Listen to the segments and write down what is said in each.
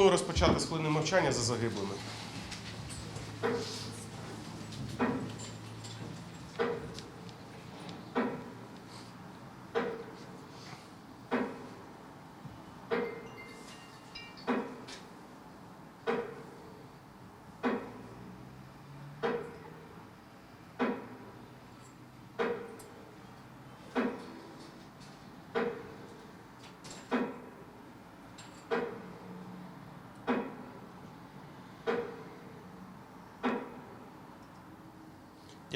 Розпочати з хвилини мовчання за загиблими.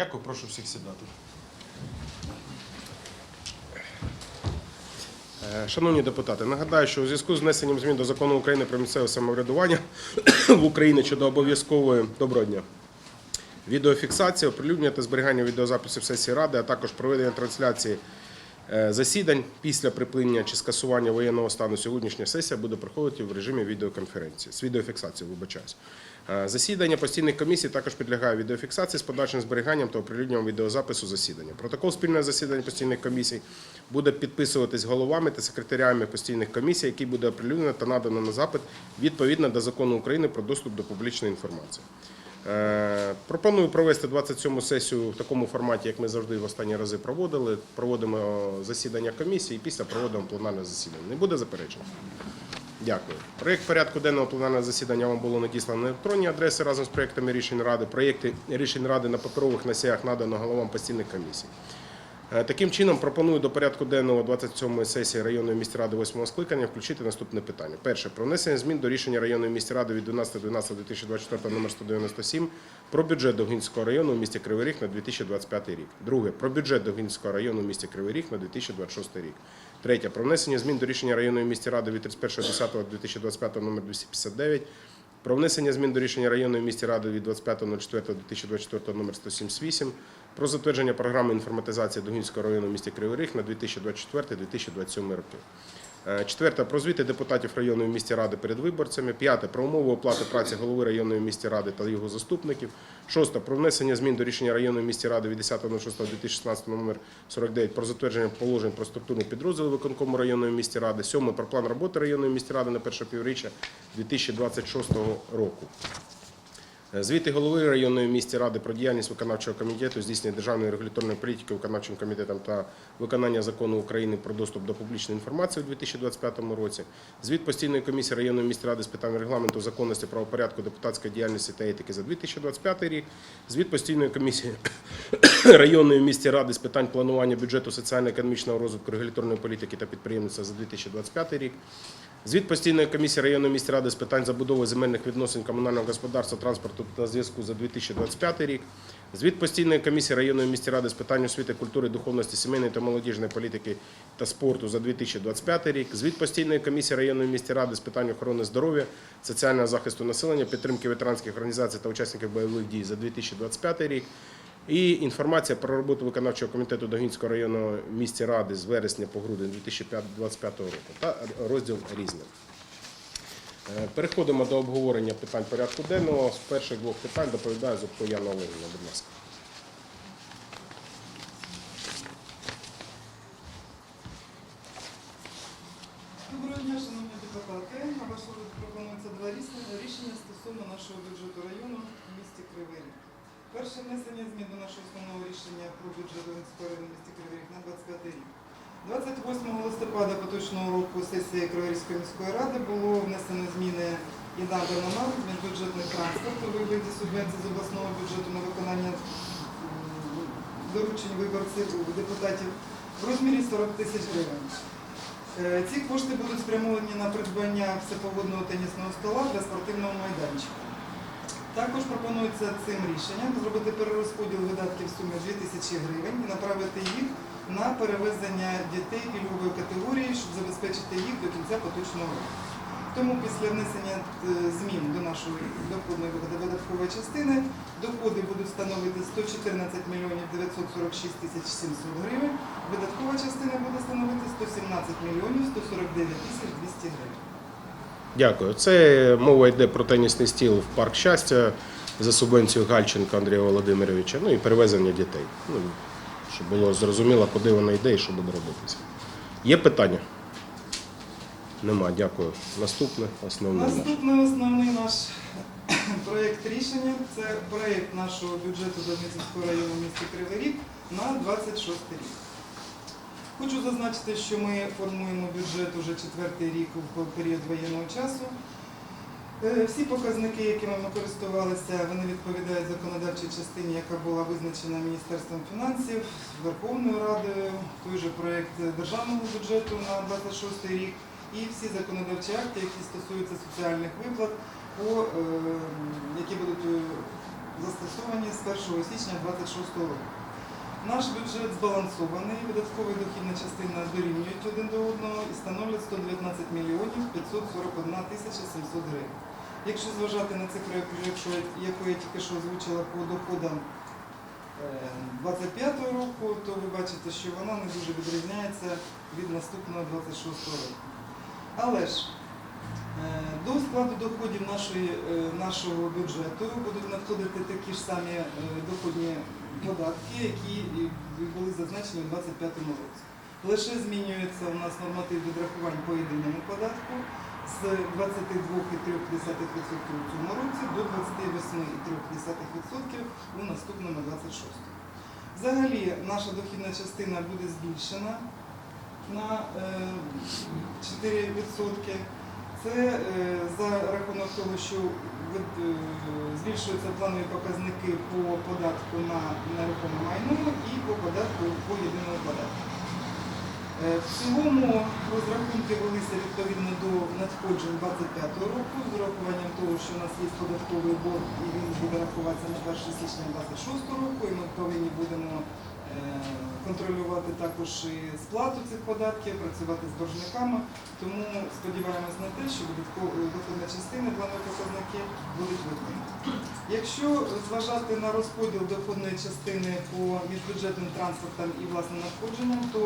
Дякую, прошу всіх сідати. Е, Шановні депутати, нагадаю, що у зв'язку з внесенням змін до закону України про місцеве самоврядування в Україні щодо обов'язкової доброго дня. Відеофіксація, оприлюднення та зберігання відеозаписів сесії ради, а також проведення трансляції е, засідань після припинення чи скасування воєнного стану сьогоднішня сесія буде проходити в режимі відеоконференції з відеофіксацією, вибачаюсь. Е, Засідання постійних комісій також підлягає відеофіксації з подальшим зберіганням та оприлюдненням відеозапису засідання. Протокол спільного засідання постійних комісій буде підписуватись головами та секретарями постійних комісій, який буде оприлюднено та надано на запит відповідно до закону України про доступ до публічної інформації. Е, Пропоную провести 27-му сесію в такому форматі, як ми завжди в останні рази проводили. Проводимо засідання комісії і після проводимо пленарне засідання. Не буде заперечень? Дякую. Проєкт порядку денного пленарного засідання вам було надіслано на електронні адреси разом з проєктами рішень ради. Проєкти рішень ради на паперових носіях надано головам постійних комісій. Е, Таким чином, пропоную до порядку денного 27-ї сесії районної міськради 8-го скликання включити наступне питання. Перше. Про внесення змін до рішення районної міськради від 12.12.2024 номер 197 про бюджет Довгинського району у місті Кривий Ріг на 2025 рік. Друге. Про бюджет Довгинського району у місті Кривий Ріг на 2026 рік. Третє. Про внесення змін до рішення районної місті ради від 31.10.2025 номер 259 про внесення змін до рішення районної місті ради від 25.04.2024 номер 178 про затвердження програми інформатизації Дугінського району в місті Кривий Ріг на 2024-2027 роки. Е, Четверте про звіти депутатів районної місті ради перед виборцями. П'яте про умови оплати праці голови районної місті ради та його заступників. Шосте про внесення змін до рішення районної місті ради від 10.06.2016 номер 49 про затвердження положень про структурні підрозділи виконкому районної місті ради. Сьоме про план роботи районної місті ради на перше півріччя 2026 року. Звіти голови районної місті ради про діяльність виконавчого комітету, здійснення державної регуляторної політики виконавчим комітетом та виконання закону України про доступ до публічної інформації у 2025 році. Звіт постійної комісії районної міської ради з питань регламенту, законності, правопорядку, депутатської діяльності та етики за 2025 рік. Звіт постійної комісії районної місті ради з питань планування бюджету соціально-економічного розвитку, регуляторної політики та підприємництва за 2025 рік. Звіт постійної комісії районної міської ради з питань забудови земельних відносин комунального господарства, транспорту та зв'язку за 2025 рік. Звіт постійної комісії районної міської ради з питань освіти, культури, духовності, сімейної та молодіжної політики та спорту за 2025 рік. Звіт постійної комісії районної міської ради з питань охорони здоров'я, соціального захисту населення, підтримки ветеранських організацій та учасників бойових дій за 2025 рік. І інформація про роботу виконавчого комітету Догінського районного місті ради з вересня по грудень 2025 року та розділ різне. Е, Переходимо до обговорення питань порядку денного. З перших двох питань доповідає Зубко Яна Олегівна. Будь ласка. Доброго дня, шановні депутати. На ваш розгляд пропонується два рішення рішення стосовно нашого бюджету району в місті Кривий Ріг. Перше внесення змін до нашого основного рішення про бюджет Донецького району місті Кривий Ріг на 25 рік. 28 листопада поточного року сесії Криворізької міської ради було внесено зміни і надано нам міжбюджетний транспорт у вигляді субвенції з обласного бюджету на виконання доручень виборців депутатів в розмірі 40 тисяч гривень. Е, Ці кошти будуть спрямовані на придбання всепогодного тенісного стола для спортивного майданчика. Також пропонується цим рішенням зробити перерозподіл видатків в сумі 2 тисячі гривень і направити їх на перевезення дітей пільгової категорії, щоб забезпечити їх до кінця поточного року. Тому після внесення е, змін до нашої доходної видаткової частини доходи будуть становити 114 мільйонів 946 тисяч 700 гривень, видаткова частина буде становити 117 мільйонів 149 тисяч 200 гривень. Дякую. Це мова йде про тенісний стіл в парк щастя за субвенцією Гальченка Андрія Володимировича, ну і перевезення дітей. Ну, щоб було зрозуміло, куди вона йде і що буде робитися. Є питання? Нема, дякую. Наступне основне. Наступний основний наш проєкт рішення це проєкт нашого бюджету Донецького району міста Кривий Ріг на 26 рік. Хочу зазначити, що ми формуємо бюджет уже четвертий рік в період воєнного часу. Е, Всі показники, якими ми користувалися, вони відповідають законодавчій частині, яка була визначена Міністерством фінансів, Верховною Радою, той же проєкт державного бюджету на 26 рік і всі законодавчі акти, які стосуються соціальних виплат, е, які будуть е, застосовані з 1 січня 26 року. Наш бюджет збалансований, видатковий дохідна частина дорівнюють один до одного і становлять 119 мільйонів 541 тисяча 700 гривень. Якщо зважати на цифру, яку- я тільки що озвучила по доходам 25 року, то ви бачите, що вона не дуже відрізняється від наступного 26 року. Але ж е, до складу доходів нашої, е, нашого бюджету будуть надходити такі ж самі е, доходні податки, які були зазначені у 2025 році. Лише змінюється у нас норматив відрахувань по єдиному податку з 22,3% у цьому році до 28,3% у наступному 26. Взагалі наша дохідна частина буде збільшена на е, 4%. Це е, за рахунок того, що е, збільшуються планові показники по податку на нерухоме майно і по податку по єдиному податку. Е, В цілому розрахунки велися відповідно до надходжень 25 року з урахуванням того, що у нас є податковий борг і він буде рахуватися на 1 січня 26 року, і ми повинні будемо е, контролювати також і сплату цих податків, працювати з боржниками. Тому сподіваємось на те, що доходна частина планові показники будуть виконані. Якщо зважати на розподіл доходної частини по міжбюджетним транспортам і власним надходженням, то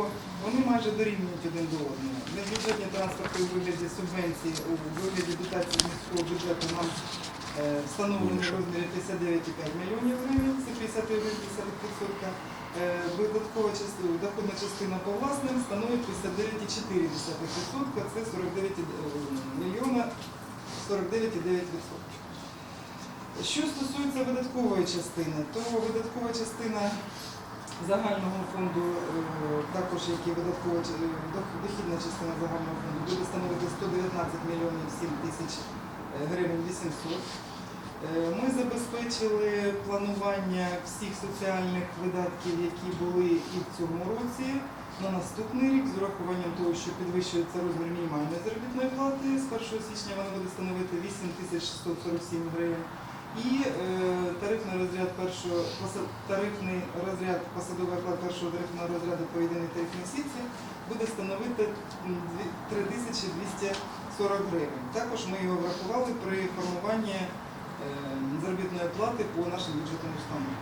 вони майже дорівнюють один до одного. Міжбюджетні транспорти у вигляді субвенцій, у вигляді дотації міського бюджету нам е, встановлені в розмірі 59,5 мільйонів гривень, це 51,5%. Е, Видаткова частина, доходна частина по власним становить 59,4%, це 49 мільйона 49,9%. Що стосується видаткової частини, то видаткова частина загального фонду, е, також як і видаткова е, дохідна частина загального фонду, буде становити 119 мільйонів 7 тисяч е, гривень 800. Е, Ми забезпечили планування всіх соціальних видатків, які були і в цьому році, на наступний рік, з урахуванням того, що підвищується розмір мінімальної заробітної плати. З 1 січня вона буде становити 8 тисяч 647 гривень. І е, тарифний розряд першого тарифний розряд посадовий оклад першого тарифного розряду по єдиній тарифній сітці буде становити м, дві- 3240 гривень. Також ми його врахували при формуванні заробітної плати по нашим бюджетним установам.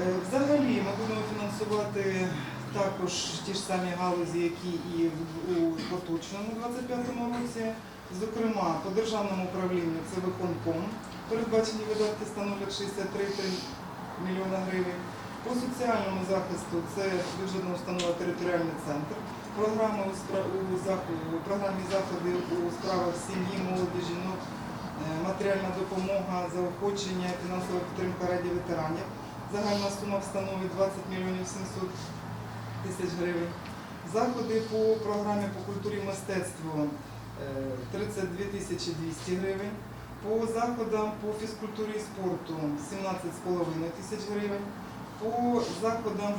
Е, Взагалі ми будемо фінансувати також ті ж самі галузі, які і у поточному 25-му році. Зокрема, по державному управлінню це виконком. Передбачені видатки становлять 63 мільйона гривень. По соціальному захисту це бюджетна установа територіальний центр. Програми у, у, у програмі заходи у справах сім'ї, молоді, жінок, е, матеріальна допомога, заохочення, фінансова підтримка раді ветеранів. Загальна сума становить 20 мільйонів 700 тисяч гривень. Заходи по програмі по культурі і мистецтву е, 32 тисячі 200 гривень. По заходам по фізкультурі і спорту 17,5 тисяч гривень. По заходам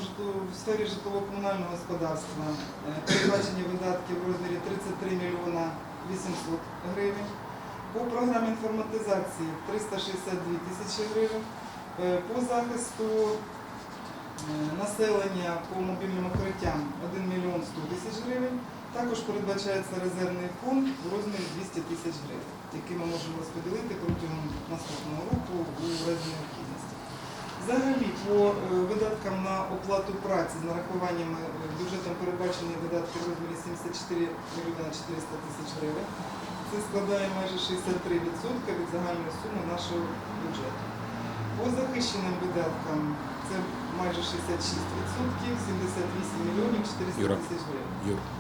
в сфері житлово-комунального господарства е, передбачені видатки в розмірі 33 мільйона 800 гривень. По програмі інформатизації 362 тисячі гривень. Е, По захисту е, населення по мобільним укриттям 1 мільйон 100 тисяч гривень. Також передбачається резервний фонд в розмірі 200 тисяч гривень, який ми можемо розподілити протягом наступного року у разі необхідності. Взагалі, по е, видаткам на оплату праці з нарахуваннями бюджетом передбачені видатки в розмірі 74 мільйона 400 тисяч гривень. Це складає майже 63% від загальної суми нашого бюджету. По захищеним видаткам це майже 66%, 78 мільйонів 400 тисяч гривень.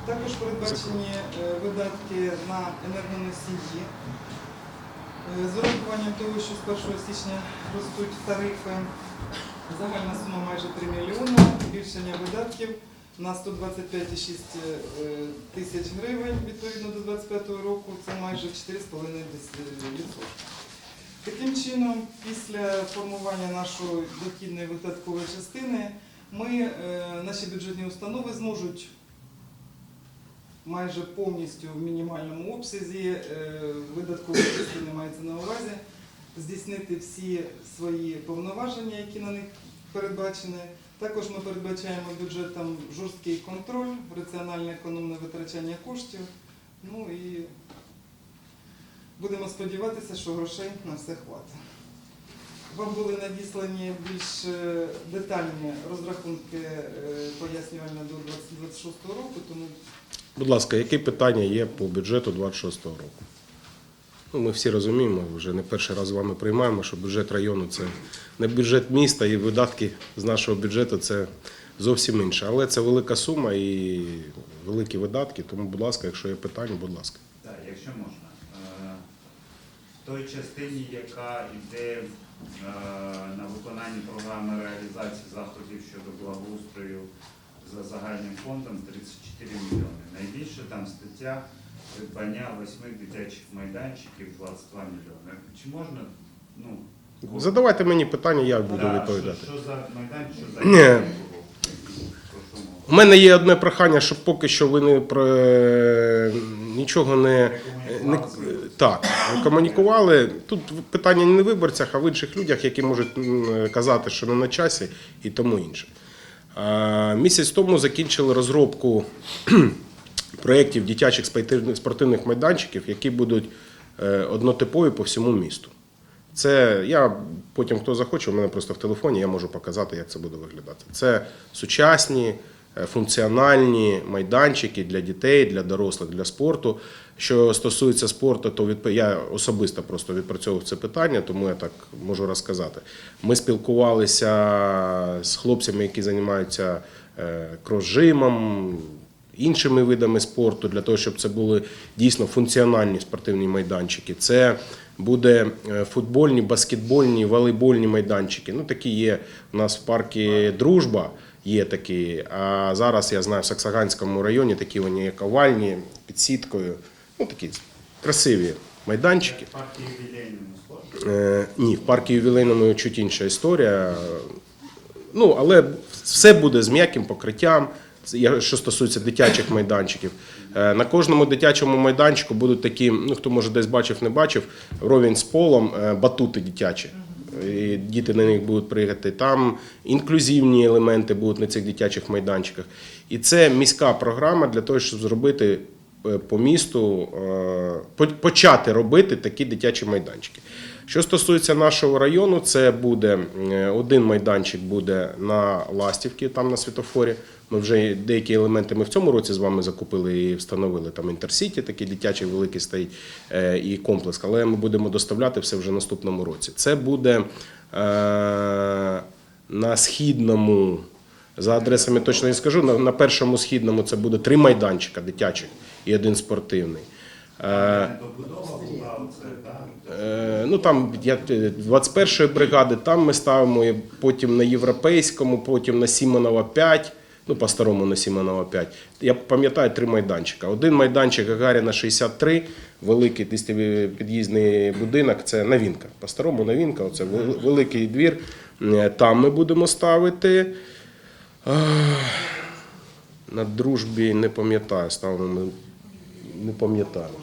Також передбачені е, видатки на енергоносії. Е, З урахуванням того, що з 1 січня ростуть тарифи, загальна сума майже 3 мільйони, збільшення видатків на 125,6 е, тисяч гривень відповідно до 2025 року, це майже 4,5%. Таким чином, після формування нашої дохідної видаткової частини, ми, е, наші бюджетні установи зможуть майже повністю в мінімальному обсязі е, видаткової частини мається на увазі, здійснити всі свої повноваження, які на них передбачені. Також ми передбачаємо бюджетом жорсткий контроль, раціональне економне витрачання коштів. Ну і будемо сподіватися, що грошей на все хватить. Вам були надіслані більш е, детальні розрахунки е, до 2026 року, тому Будь ласка, які питання є по бюджету 26 року? Ну, ми всі розуміємо, вже не перший раз з вами приймаємо, що бюджет району це не бюджет міста, і видатки з нашого бюджету це зовсім інше. Але це велика сума і великі видатки. Тому, будь ласка, якщо є питання, будь ласка. Так, якщо можна. Е, В той частині, яка йде е, на виконанні програми реалізації заходів щодо благоустрою за загальним фондом 34 мільйони. Найбільше там стаття придбання восьми дитячих майданчиків 22 мільйони. Чи можна, ну, Задавайте мені питання, я буду да, відповідати. Що, що за майданчик, що за Ні. У мене є одне прохання, щоб поки що ви не про нічого не, не так комунікували. Тут питання не в виборцях, а в інших людях, які можуть казати, що не на часі і тому інше. Місяць тому закінчили розробку проєктів дитячих спортивних- майданчиків, які будуть е, однотипові по всьому місту. Це я потім, хто захоче, у мене просто в телефоні я можу показати, як це буде виглядати. Це сучасні, е, функціональні майданчики для дітей, для дорослих, для спорту. Що стосується спорту, то відп... я особисто просто відпрацьовував це питання, тому я так можу розказати. Ми спілкувалися з хлопцями, які займаються е, крос-жимом, іншими видами спорту, для того, щоб це були дійсно функціональні спортивні майданчики. Це буде е, футбольні, баскетбольні, волейбольні майданчики. Ну, такі є у нас в парку Дружба. Є такі, а зараз я знаю в Саксаганському районі такі вони як овальні під сіткою. Ну такі красиві майданчики. В парку ювілейному? Е, ні, в парку ювілейному чуть інша історія. Ну, але все буде з м'яким покриттям. Що стосується дитячих майданчиків, Е, на кожному дитячому майданчику будуть такі, ну хто може десь бачив, не бачив, ровень з полом, е, батути дитячі. І діти на них будуть пригати. Там інклюзивні елементи будуть на цих дитячих майданчиках. І це міська програма для того, щоб зробити е, по місту, почати робити такі дитячі майданчики. Що стосується нашого району, це буде один майданчик буде на Ластівці, там на світофорі. Ми вже деякі елементи ми в цьому році з вами закупили і встановили. Там інтерсіті, такий дитячий великий стоїть е, і комплекс. Але ми будемо доставляти все вже наступному році. Це буде е, на східному. За адресами точно не скажу. На, першому східному це буде три майданчика дитячих і один спортивний. Е, Ну там я 21-ї бригади, там ми ставимо потім на європейському, потім на Сімонова 5, ну по-старому на Сімонова 5. Я пам'ятаю три майданчика. Один майданчик Гагаріна 63, великий під'їздний будинок, це новинка. По-старому новинка, оце великий двір. Е, Там ми будемо ставити. На дружбі не пам'ятаю, ставимо не пам'ятаю.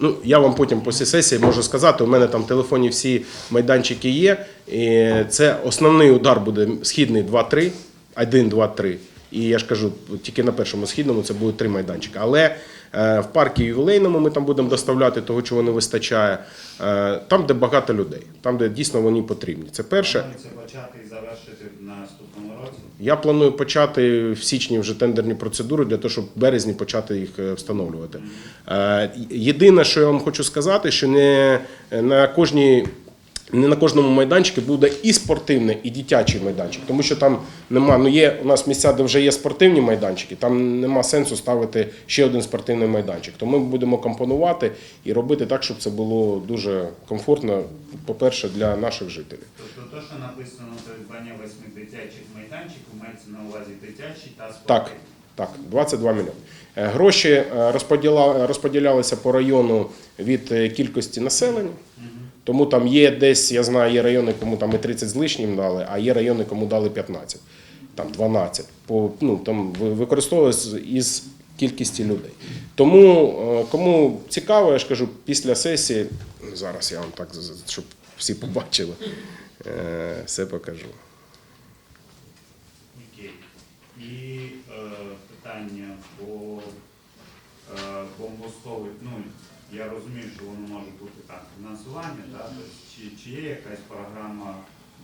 Ну, я вам потім після сесії можу сказати, у мене там в телефоні всі майданчики є. І це основний удар буде східний 2-3, 1, 2, 3. І я ж кажу, тільки на першому східному це буде три майданчики. Але е, в парку ювілейному ми там будемо доставляти того, чого не вистачає. Е, Там, де багато людей, там, де дійсно вони потрібні. Це перше. Планується почати і завершити році. Я планую почати в січні вже тендерні процедури для того, щоб в березні почати їх е, встановлювати. Е, Єдине, що я вам хочу сказати, що не на кожній. Не на кожному майданчику буде і спортивний, і дитячий майданчик, тому що там нема. Ну є у нас місця, де вже є спортивні майданчики. Там нема сенсу ставити ще один спортивний майданчик. Тому ми будемо компонувати і робити так, щоб це було дуже комфортно, по-перше, для наших жителів. Тобто то, що написано придбання восьми дитячих майданчиків, мається на увазі дитячий та Так, спортивний. так, 22 мільйони. Е, Гроші е, розподілялися по району від е, кількості населення. Тому там є десь, я знаю, є райони, кому там і 30 з лишнім дали, а є райони, кому дали 15, там 12. По, ну, там ви- використовується із кількості людей. Тому е, кому цікаво, я ж кажу, після сесії, зараз я вам так, щоб всі побачили, е, все покажу. І е, питання по е, бомбосховищ. Ну, я розумію, що воно може бути там фінансування, да? тобто, чи, чи є якась програма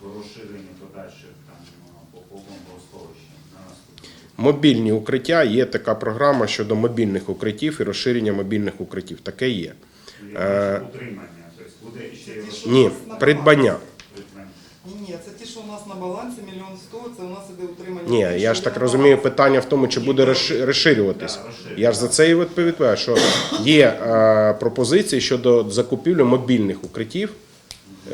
розширення подальших там е, по, бомбосховищам на наступний? Мобільні укриття є така програма щодо мобільних укриттів і розширення мобільних укриттів. Таке є. Е, утримання, тобто буде ще ті, Ні, придбання. Ні, ні, це ті, що у нас на балансі, мільйон сто, це у нас іде утримання. Ні, я ж так розумію, питання в тому, чи буде розши- розширюватись. Да, розширюватись. Я ж за це і відповідаю, що є е, пропозиції щодо закупівлі мобільних укриттів.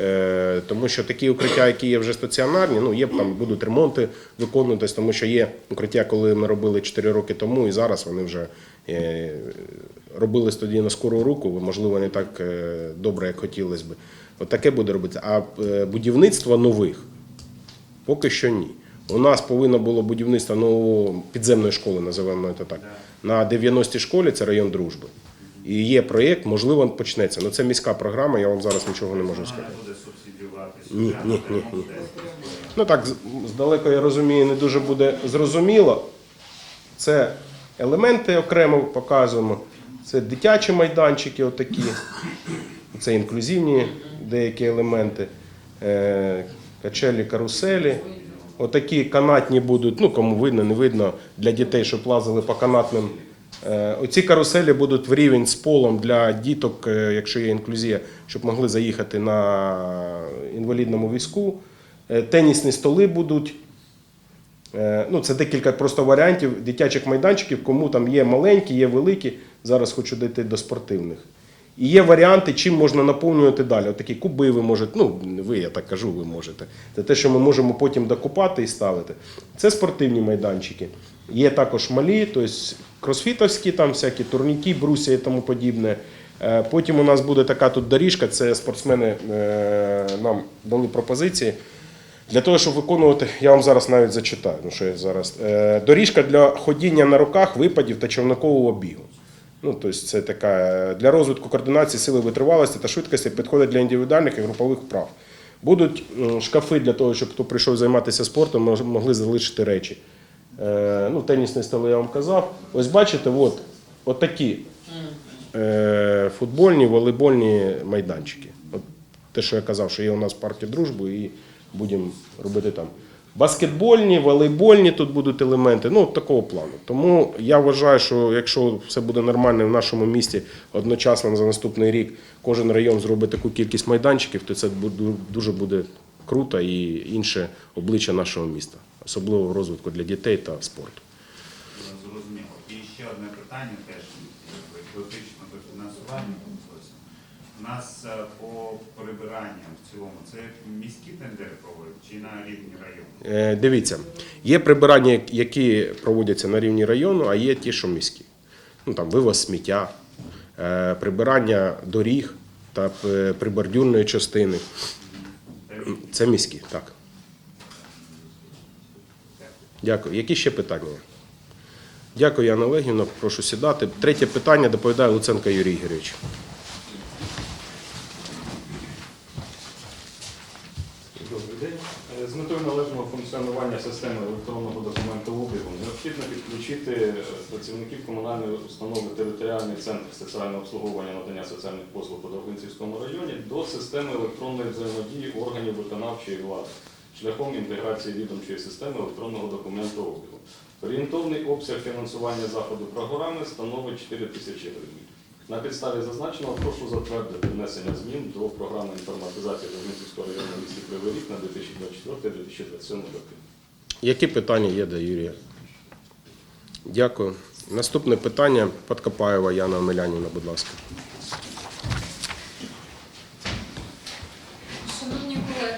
Е, Тому що такі укриття, які є вже стаціонарні, ну є там будуть ремонти виконуватись, тому що є укриття, коли ми робили 4 роки тому, і зараз вони вже е, робились тоді на скору руку, можливо, не так е, добре, як хотілося б. От буде робитися. А е, будівництво нових поки що ні. У нас повинно було будівництво нової підземної школи, називаємо це так. На 90-й школі це район дружби. І є проєкт, можливо, почнеться. Ну це міська програма, я вам зараз нічого не можу сказати. буде. Ні, ні, ні, ні. Ну так, з- здалеку я розумію, не дуже буде зрозуміло. Це елементи окремо показуємо. Це дитячі майданчики, отакі. Це інклюзивні деякі елементи. Е, Качелі, каруселі. Отакі канатні будуть, ну кому видно, не видно, для дітей, щоб лазили по канатним. Е, Оці каруселі будуть в рівень з полом для діток, е, якщо є інклюзія, щоб могли заїхати на інвалідному візку. Тенісні столи будуть. Ну, це декілька просто варіантів дитячих майданчиків, кому там є маленькі, є великі. Зараз хочу дійти до спортивних. І є варіанти, чим можна наповнювати далі. Отакі куби ви можете, ну ви, я так кажу, ви можете. Це те, що ми можемо потім докупати і ставити. Це спортивні майданчики. Є також малі, тобто кросфітовські, там всякі турніки, брусія і тому подібне. Е, Потім у нас буде така тут доріжка, це спортсмени е, нам дали пропозиції. Для того, щоб виконувати, я вам зараз навіть зачитаю. Ну, що я зараз. Е, Доріжка для ходіння на руках, випадів та човникового бігу. Ну, тобто це така е, для розвитку координації, сили витривалості та швидкості підходить для індивідуальних і групових вправ. Будуть шкафи для того, щоб хто прийшов займатися спортом, могли залишити речі. Е, Ну, тенісні столи я вам казав. Ось бачите, от, от такі е, футбольні, волейбольні майданчики. От те, що я казав, що є у нас в парку дружби і будемо робити там. Баскетбольні, волейбольні тут будуть елементи, ну такого плану. Тому я вважаю, що якщо все буде нормально в нашому місті одночасно за наступний рік кожен район зробить таку кількість майданчиків, то це дуже буде круто і інше обличчя нашого міста, особливо в розвитку для дітей та спорту. Зрозуміло. І ще одне питання теж до фінансування. Нас е, по прибиранням в цілому це міські тендери проводять чи на рівні району? Е, Дивіться, є прибирання, які проводяться на рівні району, а є ті, що міські. Ну там вивоз сміття, е, прибирання доріг та прибордюрної частини. Це міські, так. Дякую. Які ще питання? Дякую, Яна Олегівна. Прошу сідати. Третє питання доповідає Луценко Юрій Ігорович. Добрий день. Е, З метою належного функціонування системи електронного документообігу необхідно підключити е, працівників комунальної установи територіальний центр соціального обслуговування надання соціальних послуг у Довгинцівському районі до системи електронної взаємодії органів виконавчої влади шляхом інтеграції відомчої системи електронного документообігу. Орієнтовний обсяг фінансування заходу програми становить 4 тисячі гривень. На підставі зазначеного прошу затвердити внесення змін до програми інформатизації Довгинцівського району місті Кривий Ріг на 2024-2027 роки. Які питання є до Юрія? Дякую. Наступне питання Подкопаєва Яна Омелянівна, будь ласка. Шановні колеги,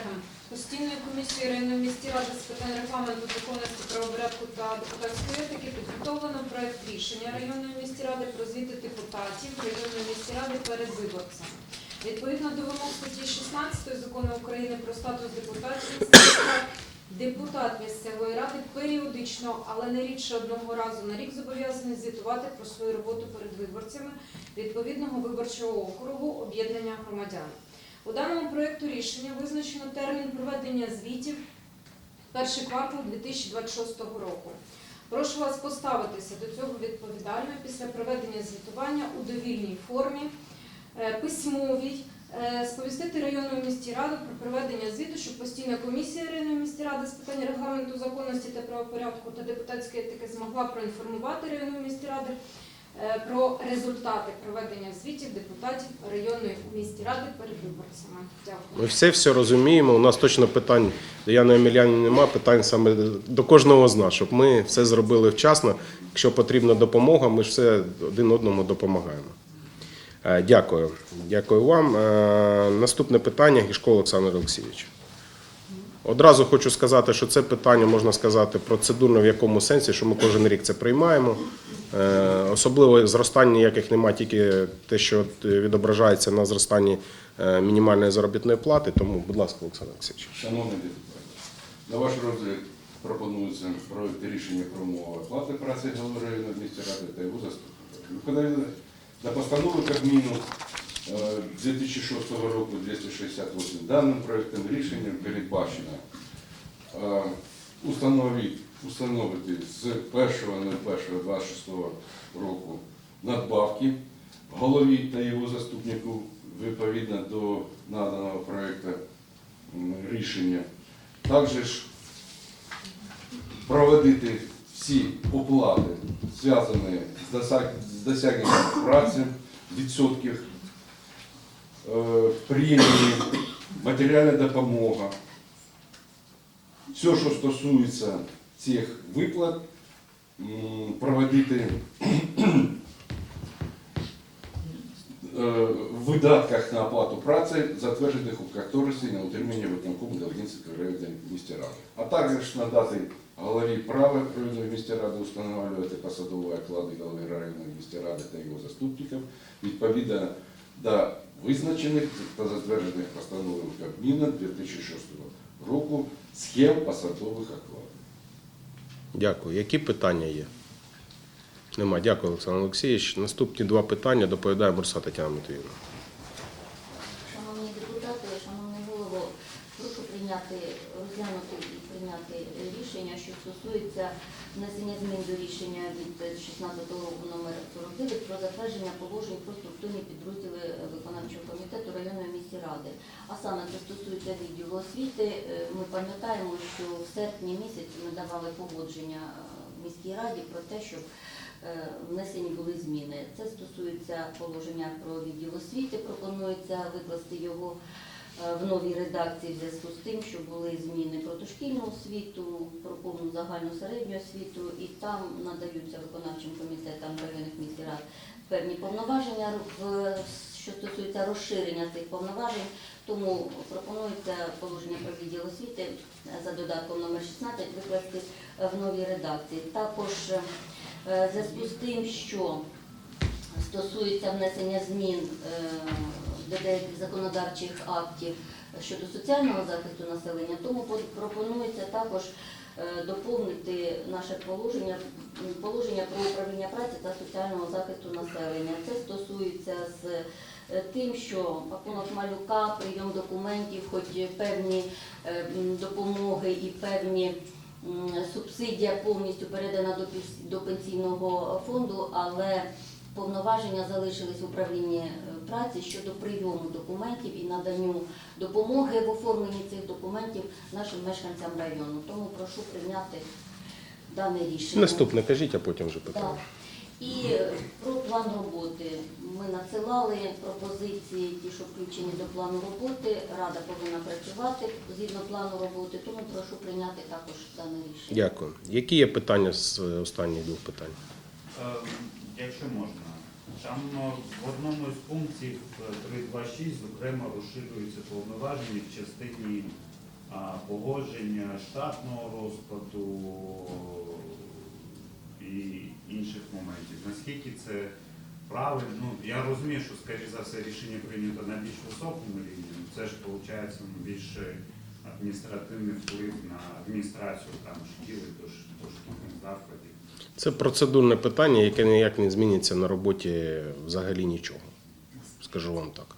комісією районної міської ради з питань регламенту, законності, правопорядку та депутатської етики підготовлено проект рішення районної міської ради про звіти депутатів районної міської ради перед виборцями. Відповідно до вимог статті 16 закону України про статус депутатів депутат місцевої ради періодично, але не рідше одного разу на рік зобов'язаний звітувати про свою роботу перед виборцями відповідного виборчого округу об'єднання громадян. У даному проєкту рішення визначено термін проведення звітів перший квартал 2026 року. Прошу вас поставитися до цього відповідально після проведення звітування у довільній формі, е, письмовій, е, сповістити районну міській раду про проведення звіту, щоб постійна комісія районної міської ради з питань регламенту законності та правопорядку та депутатської етики змогла проінформувати районну міську ради про результати проведення звітів депутатів районної міської ради перед виборцями. Дякую. Ми все все розуміємо. У нас точно питань до Яни Омелянівни немає, питань саме до кожного з нас, щоб ми все зробили вчасно. Якщо потрібна допомога, ми ж все один одному допомагаємо. Е, Дякую. Дякую вам. Е, Наступне питання Гішко Олександр Олексійович. Одразу хочу сказати, що це питання, можна сказати, процедурно в якому сенсі, що ми кожен рік це приймаємо. Е, Особливо зростань ніяких немає, тільки те, що е, відображається на зростанні е, мінімальної заробітної плати. Тому, будь ласка, Олександр Олексійович. Шановні депутати, на ваш розгляд пропонується проект рішення про умови оплати праці голови районної місті ради та його заступника. До постанови Кабміну 2006 року 268 даним проектом рішення передбачено е, установити, установити з 1.01.26 року надбавки голові та його заступнику відповідно до наданого проекту рішення. Також проводити всі оплати, зв'язані з досягненням праці, відсотків, е, премії, матеріальна допомога. Все, що стосується цих виплат, проводити е, в видатках на оплату праці, затверджених у кошторисі на утримання виконкому Долгінської районної місті ради. А також надати голові права районної місті ради встановлювати посадові оклади голови районної місті ради та його заступників відповідно до визначених та затверджених постановою Кабміна 2006 року схем посадових окладів. Дякую. Які питання є? Нема. Дякую, Олександр Олексійович. Наступні два питання доповідає Бурса Тетяна Матвіївна. Шановні депутати, шановний голово, прошу прийняти, розглянути і прийняти рішення, що стосується внесення змін до рішення від 16 року номер 49 про затвердження положень про структурні підрозділи виконавчого комітету районної міської ради. А саме це стосується відділу освіти. Е, Ми пам'ятаємо, що в серпні місяці ми давали погодження е, міській раді про те, щоб е, внесені були зміни. Це стосується положення про відділ освіти. Пропонується викласти його е, в новій редакції в зв'язку з тим, що були зміни про дошкільну освіту, про повну загальну середню освіту, і там надаються виконавчим комітетам районних міських рад певні повноваження, що стосується розширення цих повноважень. Тому пропонується положення про відділ освіти е, за додатком номер 16 викласти е, в новій редакції. Також е, зв'язку з тим, що стосується внесення змін е, до деяких законодавчих актів щодо соціального захисту населення, тому пропонується також е, доповнити наше положення, положення про управління праці та соціального захисту населення. Це стосується з е, тим, що пакунок малюка, прийом документів, хоч певні е, допомоги і певні субсидія повністю передана до пенсійного фонду, але повноваження залишились в управлінні е, праці щодо прийому документів і наданню допомоги в оформленні цих документів нашим мешканцям району. Тому прошу прийняти дане рішення. Наступне кажіть, а потім вже Так. питання. І е, про план роботи. Ми надсилали пропозиції, ті, що включені до плану роботи. Рада повинна працювати згідно плану роботи, тому прошу прийняти також дане рішення. Дякую. Які є питання з е, останніх двох питань? Е, Якщо можна, там е, в одному з пунктів е, 3.2.6 зокрема розширюються повноваження в частині погодження штатного розкладу і інших моментів. Наскільки це правильно? Ну, я розумію, що, скоріше за все, рішення прийнято на більш високому рівні. Ну, Це ж виходить більше адміністративний вплив на адміністрацію там шкіл і дош- дошкільних закладів. Це процедурне питання, яке ніяк не зміниться на роботі взагалі нічого. Скажу вам так.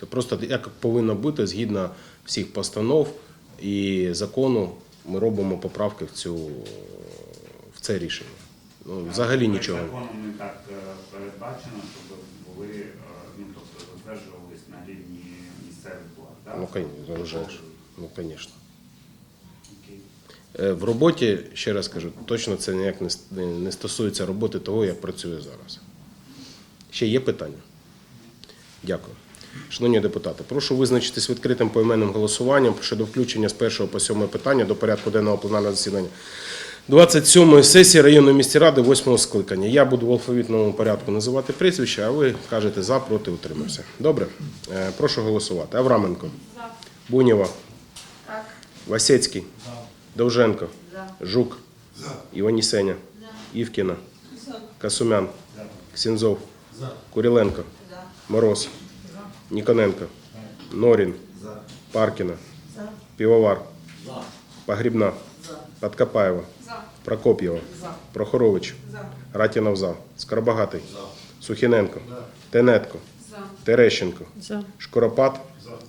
Це просто як повинно бути згідно всіх постанов і закону. Ми робимо поправки в цю в це рішення. Ну, взагалі нічого. Законом не так е, передбачено, щоб були, е, ну тобто затверджувались на рівні місцевих влад. Ну. Ну, звісно. Е, В роботі, ще раз кажу, точно це ніяк не стосується роботи того, як працює зараз. Ще є питання? Дякую. Шановні депутати, прошу визначитись відкритим поіменним голосуванням щодо включення з першого по сьоме питання до порядку денного пленарного засідання 27-ї сесії районної міської ради 8 скликання. Я буду в алфавітному порядку називати прізвища, а ви кажете за, проти, утримався. Добре? Е, Прошу голосувати. Авраменко. За. Бунєва. Так. Васецький. Довженко. За. Жук. Іванісеня. Івкіна. Касумян. Ксензов. Куриленко. Мороз. Ніконенко. Норін. Паркіна. Півовар. Погрібна. Подкопаєва. За. Прокоп'єва. Прохорович. Ратінов за. Скоробагатий. Сухіненко. Тенетко. За. Терещенко. Шкуропат.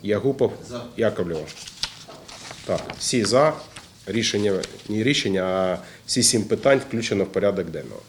Ягупов. Яковлєва. Так, всі за. Рішення, не рішення, а всі сім питань включено в порядок денного.